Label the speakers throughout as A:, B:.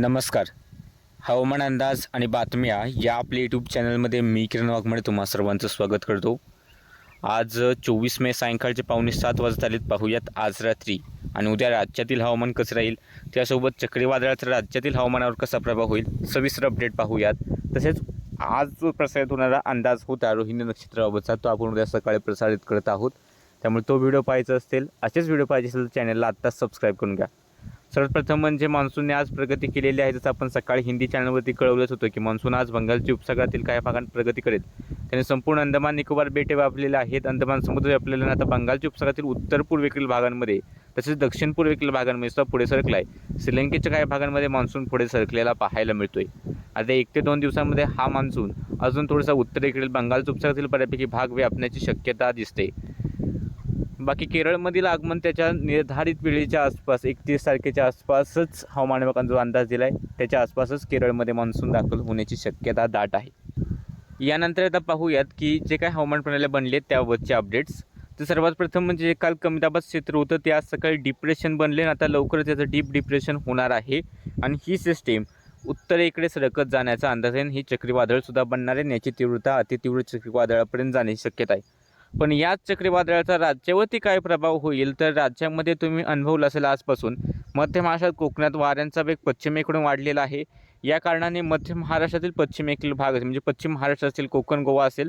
A: नमस्कार. हवामान अंदाज आणि बातम्या या आपल्या यूट्यूब चॅनलमध्ये मी किरण वाघमळे तुम्हा सर्वांचं स्वागत करतो. आज चोवीस मे सायंकाळचे पावणे सात वाजत आलेत. पाहूयात आज रात्री आणि उद्या राज्यातील हवामान कसं राहील? त्यासोबत चक्रीवादळाचा राज्यातील हवामानावर कसा प्रभाव होईल? सविस्तर अपडेट पाहूयात. तसेच आज जो प्रसारित होणारा अंदाज होता रोहिणी नक्षत्राबाबतचा तो आपण उद्या सकाळी प्रसारित करत आहोत. त्यामुळे तो व्हिडिओ पाहायचा असेल असेच व्हिडिओ पाहिजे असेल तर चॅनलला आत्ताच सबस्क्राईब करून घ्या. सर्वप्रथम म्हणजे मान्सूनने आज प्रगती केलेली आहे. जसं आपण सकाळी हिंदी चॅनलवरती कळवलंच होतं की मान्सून आज बंगालच्या उपसागरातील काही भागात प्रगती करेल. त्याने संपूर्ण अंदमान निकोबार बेटे व्यापलेले आहेत. अंदमान समुद्र व्यापलेला आता बंगालच्या उपसागरातील उत्तर पूर्वेकडील भागांमध्ये तसेच दक्षिण पूर्वेकडील भागांमध्ये सुद्धा पुढे सरकला आहे श्रीलंकेच्या काही भागांमध्ये मान्सून पुढे सरकलेला पाहायला मिळतोय. आता एक ते दोन दिवसांमध्ये हा मान्सून अजून थोडासा उत्तरेकडील बंगालच्या उपसागरातील बऱ्यापैकी भाग व्यापण्याची शक्यता दिसते. बाकी केरळमधील आगमन त्याच्या निर्धारित वेळेच्या आसपास एकतीस तारखेच्या आसपासच हवामान विभागाचा जो अंदाज दिला आहे त्याच्या आसपासच केरळमध्ये मान्सून दाखल होण्याची शक्यता दाट आहे. यानंतर आता पाहूयात की जे काय हवामान प्रणाल्या बनले आहेत त्याबाबतचे अपडेट्स तर सर्वात प्रथम म्हणजे जे काल कमी दाबात क्षेत्र होतं ते आज सकाळी डिप्रेशन बनले आणि आता लवकरच त्याचं डीप डिप्रेशन होणार आहे. आणि ही सिस्टीम उत्तरेकडे सरकत जाण्याचा अंदाज आहे हे चक्रीवादळसुद्धा बनणार आहे याची तीव्रता अतितीव्र चक्रीवादळापर्यंत जाण्याची शक्यता आहे. पण याच चक्रीवादळाचा राज्यावरती काय प्रभाव होईल तर राज्यामध्ये तुम्ही अनुभवलं असेल आजपासून मध्य महाराष्ट्रात कोकणात वाऱ्यांचा वेग पश्चिमेकडून वाढलेला आहे. या कारणाने मध्य महाराष्ट्रातील पश्चिमेकडील भाग असेल म्हणजे पश्चिम महाराष्ट्र असेल कोकण गोवा असेल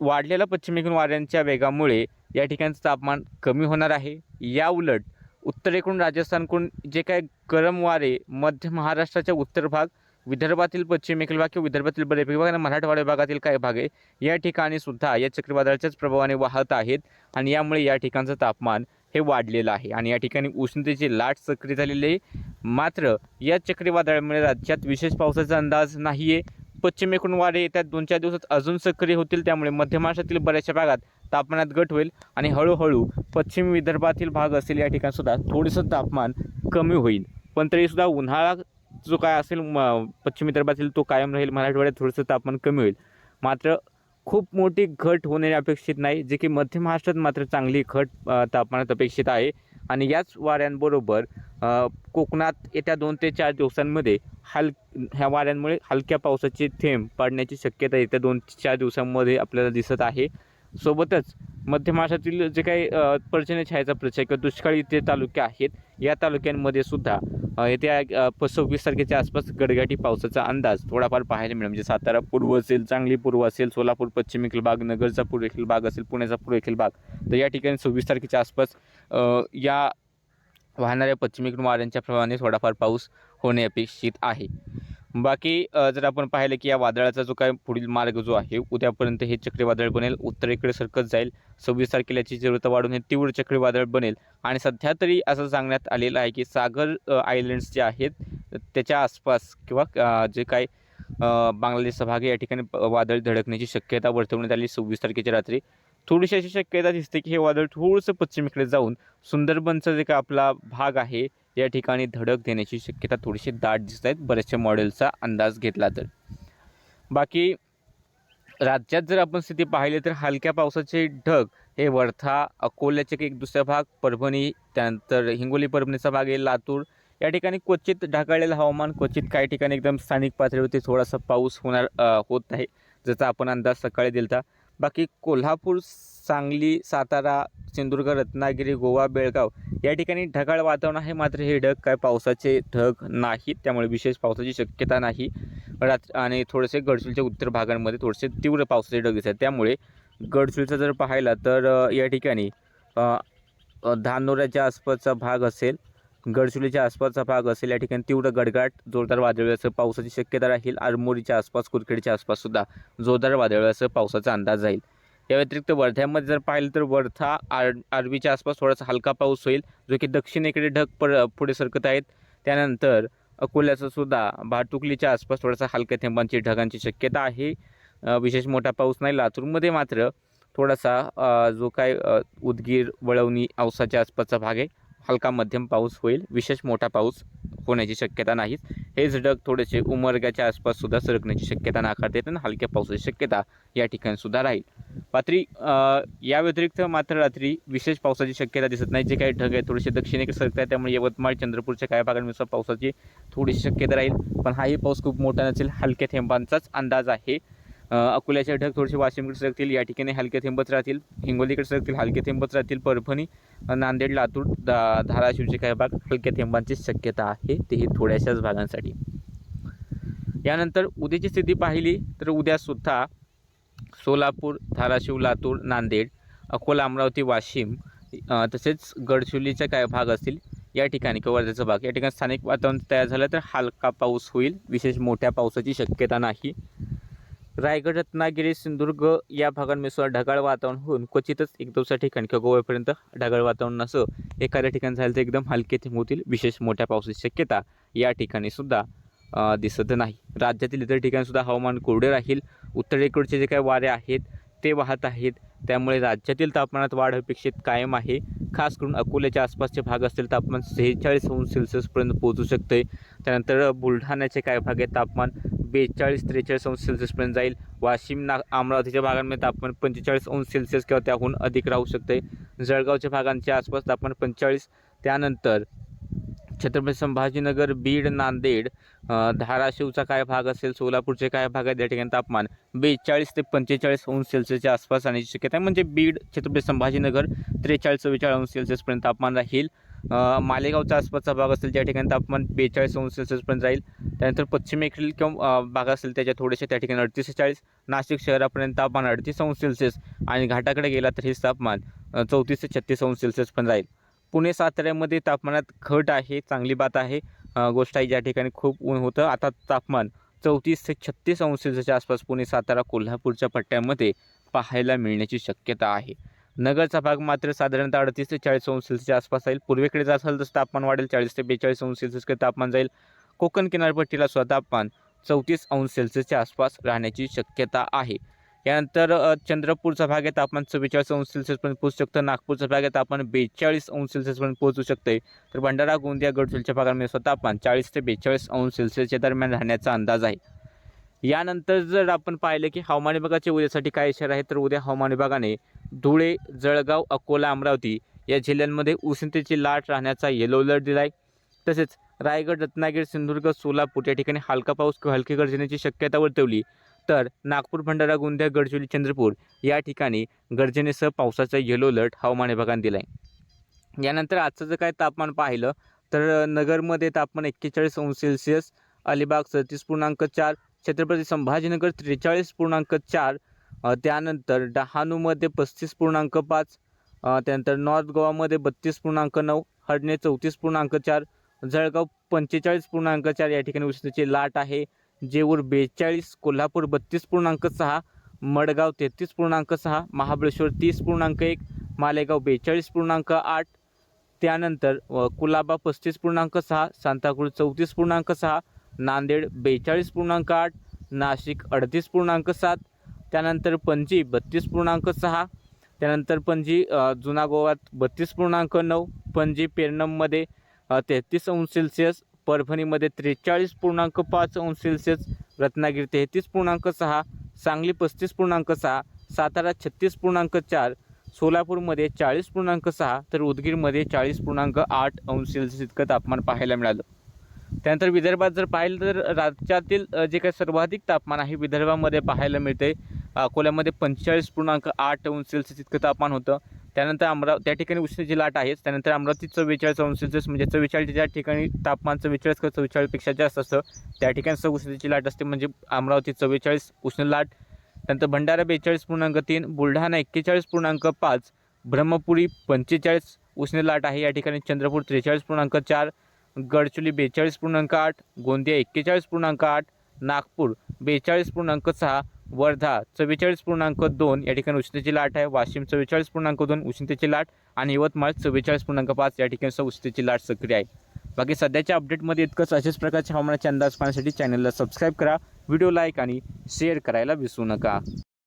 A: वाढलेल्या पश्चिमेकडून वाऱ्यांच्या वेगामुळे या ठिकाणचं तापमान कमी होणार आहे. या उलट उत्तरेकडून राजस्थानकडून जे काय गरम वारे मध्य महाराष्ट्राच्या उत्तर भाग विदर्भातील पश्चिमेकडील भाग किंवा विदर्भातील बरेपैकी भाग आणि मराठवाडा विभागातील काही भाग आहे. या ठिकाणी सुद्धा या चक्रीवादळाच्याच प्रभावाने वाहत आहेत आणि यामुळे या ठिकाणचं तापमान हे वाढलेलं आहे. आणि या ठिकाणी उष्णतेची लाट सक्रिय झालेली आहे. मात्र या चक्रीवादळामुळे राज्यात विशेष पावसाचा अंदाज नाही आहे पश्चिमेकडून वारे येतात. दोन चार दिवसात अजून सक्रिय होतील. त्यामुळे मध्य महाराष्ट्रातील बऱ्याचशा भागात तापमानात घट होईल आणि हळूहळू पश्चिम विदर्भातील भाग असेल या ठिकाणसुद्धा थोडंसं तापमान कमी होईल. पण तरीसुद्धा उन्हाळा जो काय असेल म पश्चिम विदर्भातील तो कायम राहील मराठवाड्यात थोडंसं तापमान कमी होईल. मात्र खूप मोठी घट होणे अपेक्षित नाही जे की मध्य महाराष्ट्रात मात्र चांगली घट तापमानात अपेक्षित आहे. आणि याच वाऱ्यांबरोबर कोकणात येत्या दोन ते चार दिवसांमध्ये हल ह्या वाऱ्यांमुळे हलक्या पावसाचे थेंब पडण्याची शक्यता येत्या दोन ते चार दिवसांमध्ये आपल्याला दिसत आहे. सोबतच मध्य महाराष्ट्रातील जे काही पर्जन्य छायाचा प्रचार किंवा दुष्काळी ते तालुके आहेत या तालुक्यांमध्ये सुद्धा येत्या प सव्वीस तारखेच्या आसपास गडगाठी पावसाचा अंदाज थोडाफार पाहायला मिळेल. म्हणजे सातारा पूर्व असेल सांगली पूर्व असेल सोलापूर पश्चिमेकडील भाग नगरचा पूर्वेकडील भाग असेल पुण्याचा पूर्वेकडील भाग. तर या ठिकाणी सव्वीस तारखेच्या आसपास या वाहणाऱ्या पश्चिमेकडून वाऱ्यांच्या प्रभावाने थोडाफार पाऊस होणे अपेक्षित आहे. बाकी जर आपण पाहिलं की या वादळाचा जो काय पुढील मार्ग जो आहे उद्यापर्यंत हे चक्रीवादळ बनेल उत्तरेकडे सरकत जाईल सव्वीस तारखेला याची तीव्रता वाढून हे तीव्र चक्रीवादळ बनेल आणि सध्या तरी असं सांगण्यात आलेलं आहे की सागर आयलंड्स आयलँड्स जे आहेत त्याच्या आसपास किंवा जे काय बांगलादेशचा भाग या ठिकाणी वादळ धडकण्याची शक्यता वर्तवण्यात आली सव्वीस तारखेच्या रात्री. थोडीशी अशी शक्यता दिसते की हे वादळ थोडंसं पश्चिमेकडे जाऊन सुंदरबनचा जे काय आपला भाग आहे या ठिकाणी धडक देण्याची शक्यता थोडीशी दाट दिसत आहेत. बऱ्याचशा मॉडेलचा अंदाज घेतला तर. बाकी राज्यात जर आपण स्थिती पाहिली तर हलक्या पावसाचे ढग हे वर्धा अकोल्याचे एक दुसरा भाग परभणी त्यानंतर हिंगोली परभणीचा भाग आहे लातूर. या ठिकाणी क्वचित ढगाळलेलं हवामान क्वचित काही ठिकाणी एकदम स्थानिक पातळीवरती थोडासा पाऊस होणार होत आहे जसा आपण अंदाज सकाळी दिलता. बाकी कोल्हापूर सांगली सातारा सिंधुदुर्ग रत्नागिरी गोवा बेळगाव या ठिकाणी ढगाळ वातावरण आहे. मात्र हे ढग काय पावसाचे ढग नाहीत. त्यामुळे विशेष पावसाची शक्यता नाही. रात्र आणि थोडेसे गडचिरोलीच्या उत्तर भागांमध्ये थोडेसे तीव्र पावसाचे ढग दिसतात. त्यामुळे गडचिरोलीचा जर पाहिला तर या ठिकाणी धानोऱ्याच्या आसपासचा भाग असेल गडचिरोलीच्या आसपासचा भाग असेल या ठिकाणी तीव्र गडगाट जोरदार वादळाचं पावसाची शक्यता राहील. आरमोरीच्या आसपास कुरखेडच्या आसपाससुद्धा जोरदार जोरदार असं पावसाचा अंदाज राहील. या व्यतिरिक्त वर्ध्यामध्ये जर पाहिलं तर वर्धा आर अरबीच्या आसपास थोडासा हलका पाऊस होईल जो की दक्षिणेकडे ढग पड पुढे सरकत आहेत. त्यानंतर अकोल्याचं सुद्धा भातुकलीच्या आसपास थोडासा हलक्या थेंबांची ढगांची शक्यता आहे. विशेष मोठा पाऊस नाही लातूरमध्ये मात्र थोडासा जो काय उदगीर वळवणी औसाच्या आसपासचा भाग आहे. हलका मध्यम पाऊस होईल. विशेष मोठा पाऊस होण्याची शक्यता नाही हेच ढग थोडेसे उमरग्याच्या आसपास सुद्धा सरकण्याची शक्यता नाकारता येते आणि हलक्या पावसाची शक्यता या ठिकाणी सुद्धा राहील. रात्री या व्यतिरिक्त मात्र रात्री विशेष पावसाची शक्यता दिसत नाही. जे काही ढग आहे थोडेसे दक्षिणेकडे सरकत आहे त्यामुळे यवतमाळ चंद्रपूरच्या काही भागांनुसार पावसाची थोडीशी शक्यता राहील. पण हाही पाऊस खूप मोठा नसेल हलक्या थेंबांचाच अंदाज आहे. अकोल्याचे ढग थोडेसे वाशिमकडे सरकतील. या ठिकाणी हलके थेंबच राहतील. हिंगोलीकडे सरकतील. हलके थेंबच राहतील. परभणी नांदेड लातूर दा धाराशिवचे काही भाग हलक्या थेंबांची शक्यता आहे. तेही थोड्याशाच भागांसाठी. यानंतर उद्याची स्थिती पाहिली तर उद्यासुद्धा सोलापूर धाराशिव लातूर नांदेड अकोला अमरावती वाशिम तसेच गडचिरोलीचा काही भाग असतील. या ठिकाणी किंवा वर्ध्याचा भाग. या ठिकाणी स्थानिक वातावरण तयार झालं तर हलका पाऊस होईल. विशेष मोठ्या पावसाची शक्यता नाही. रायगड रत्नागिरी सिंधुदुर्ग या भागांमध्ये ढगाळ वातावरण होऊन क्वचितच एक दिवसा ठिकाणी किंवा गोव्यापर्यंत ढगाळ वातावरण नसं. एखाद्या ठिकाणी झालं तर एकदम हलके थेंब होतील विशेष मोठ्या पावसाची शक्यता या ठिकाणी सुद्धा दिसत नाही. राज्यातील इतर ठिकाणीसुद्धा हवामान कोरडे राहील. उत्तरेकडचे जे काही वारे आहेत ते वाहत आहेत. त्यामुळे राज्यातील तापमानात वाढ अपेक्षित कायम आहे. खास करून अकोल्याच्या आसपासचे भाग असतील तापमान सेहेचाळीस अंश सेल्सिअसपर्यंत पोहोचू शकते त्यानंतर बुलढाण्याचे काही भाग आहेत तापमान बेचाळीस त्रेचाळीस अंश सेल्सिअसपर्यंत जाईल. वाशिम ना अमरावतीच्या भागांमध्ये तापमान पंचेचाळीस अंश सेल्सिअस किंवा त्याहून अधिक राहू शकते. जळगावच्या भागांच्या आसपास तापमान पंचेचाळीस. त्यानंतर छत्रपती संभाजीनगर बीड नांदेड धाराशिवचा काय भाग असेल सोलापूरचे काय भाग आहेत या ठिकाणी तापमान बेचाळीस ते पंचेचाळीस अंश सेल्सिअसच्या आसपास राहण्याची शक्यता आहे. म्हणजे बीड छत्रपती संभाजीनगर त्रेचाळीस चव्वेचाळीस अंश सेल्सिअसपर्यंत तापमान राहील. मालेगावचा मालेगावच्या आसपासचा भाग असेल त्या ठिकाणी तापमान बेचाळीस अंश सेल्सिअसपर्यंत जाईल. त्यानंतर पश्चिमेकडील किंवा भाग असेल त्याच्या थोडेसे त्या ठिकाणी अडतीस चाळीस नाशिक शहरापर्यंत तापमान अडतीस अंश सेल्सिअस आणि घाटाकडे गेला तर हे तापमान चौतीस ते छत्तीस अंश सेल्सिअसपर्यंत जाईल. पुणे साताऱ्यामध्ये तापमानात घट आहे चांगली बात आहे. गोष्ट आहे ज्या ठिकाणी खूप ऊन होतं आता तापमान चौतीस ते छत्तीस अंश सेल्सिअसच्या आसपास पुणे सातारा कोल्हापूरच्या पट्ट्यामध्ये पाहायला मिळण्याची शक्यता आहे. नगरचा भाग मात्र साधारणतः अडतीस ते चाळीस अंश सेल्सिअसच्या आसपास जाईल पूर्वेकडे जात असेल तसं तापमान वाढेल चाळीस ते बेचाळीस अंश सेल्सिअसकडे तापमान जाईल. कोकण किनारपट्टीला सुद्धा तापमान चौतीस अंश सेल्सिअसच्या आसपास राहण्याची शक्यता आहे. यानंतर चंद्रपूरचा भाग आहे तापमान चव्वेचाळीस अंश सेल्सिअसपर्यंत पोहोचू शकतं. नागपूरचा भाग आहे तापमान बेचाळीस अंश सेल्सिअसपर्यंत पोहोचू शकते तर भंडारा गोंदिया गडचिरोलीच्या भागामध्ये सुद्धा तापमान चाळीस ते बेचाळीस अंश सेल्सिअसच्या दरम्यान राहण्याचा अंदाज आहे. यानंतर जर आपण पाहिलं की हवामान विभागाचे उद्यासाठी काय इशारा आहे तर उद्या हवामान विभागाने धुळे जळगाव अकोला अमरावती या जिल्ह्यांमध्ये उष्णतेची लाट राहण्याचा येलो अलर्ट दिला आहे तसेच रायगड रत्नागिरी सिंधुदुर्ग सोलापूर या ठिकाणी हलका पाऊस किंवा हलकी गर्जनेची शक्यता वर्तवली. तर नागपूर भंडारा गोंदिया गडचिरोली चंद्रपूर या ठिकाणी गर्जनेसह पावसाचा येलो अलर्ट हवामान विभागाने दिला आहे यानंतर आजचं जर काय तापमान पाहिलं तर नगरमध्ये तापमान एक्केचाळीस अंश सेल्सिअस अलिबाग सदतीस पूर्णांक चार छत्रपती संभाजीनगर त्रेचाळीस पूर्णांक चार त्यानंतर डहाणूमध्ये पस्तीस पूर्णांक पाच त्यानंतर नॉर्थ गोवामध्ये बत्तीस पूर्णांक नऊ हडणे चौतीस पूर्णांक चार जळगाव पंचेचाळीस पूर्णांक चार या ठिकाणी उष्णतेची लाट आहे. जेऊर बेचाळीस कोल्हापूर बत्तीस पूर्णांक सहा मडगाव तेहतीस पूर्णांक सहा महाबळेश्वर तीस पूर्णांक एक मालेगाव बेचाळीस पूर्णांक आठ त्यानंतर कुलाबा पस्तीस पूर्णांक सहा सांताक्रूज चौतीस पूर्णांक सहा नांदेड बेचाळीस पूर्णांक आठ नाशिक अडतीस पूर्णांक सात त्यानंतर पणजी बत्तीस पूर्णांक सहा. त्यानंतर पणजी जुना गोवात बत्तीस पूर्णांक नऊ. पणजी पेरनममध्ये तेहतीस अंश सेल्सिअस. परभणीमध्ये त्रेचाळीस पूर्णांक पाच अंश सेल्सिअस. रत्नागिरी तेहतीस पूर्णांक सहा. सांगली पस्तीस पूर्णांक सहा. सातारा छत्तीस पूर्णांक चार. सोलापूरमध्ये चाळीस पूर्णांक सहा. तर उदगीरमध्ये चाळीस पूर्णांक आठ अंश सेल्सिअस इतकं तापमान पाहायला मिळालं. त्यानंतर विदर्भात जर पाहिलं तर राज्यातील जे काही सर्वाधिक तापमान आहे विदर्भामध्ये पाहायला मिळते अकोल्यामध्ये पंचेचाळीस पूर्णांक आठ अंश सेल्सिअस इतकं तापमान होतं. त्यानंतर अमराव त्या ठिकाणी उष्णतेची लाट आहेच. त्यानंतर अमरावती चव्वेचाळीस अंश सेल्सिअस म्हणजे चव्वेचाळीस ज्या ठिकाणी तापमान चव्वेचाळीस किंवा चव्वेचाळीसपेक्षा जास्त असतं त्या ठिकाणी सुद्धा उष्णतेची लाट असते म्हणजे अमरावती चव्वेचाळीस उष्ण लाट. त्यानंतर भंडारा बेचाळीस पूर्णांक तीन बुलढाणा एक्केचाळीस पूर्णांक पाच ब्रह्मपुरी पंचेचाळीस उष्ण लाट आहे या ठिकाणी चंद्रपूर त्रेचाळीस पूर्णांक चार गडचुली बेचाळीस पूर्णांक आठ गोंदिया एक्केचाळीस पूर्णांक आठ नागपूर बेचाळीस पूर्णांक सहा वर्धा चव्वेचाळीस पूर्णांक दोन या ठिकाणी उष्णतेची लाट आहे. वाशिम चव्वेचाळीस पूर्णांक दोन उष्णतेची लाट. आणि यवतमाळ चव्वेचाळीस पूर्णांक पाच या ठिकाणी उष्णतेची लाट सक्रिय आहे. बाकी सध्याच्या अपडेटमध्ये इतकंच. अशाच प्रकारचे हवामानाचे अंदाज पाहण्यासाठी चॅनलला सबस्क्राईब करा. व्हिडिओ लाईक आणि शेअर करायला विसरू नका.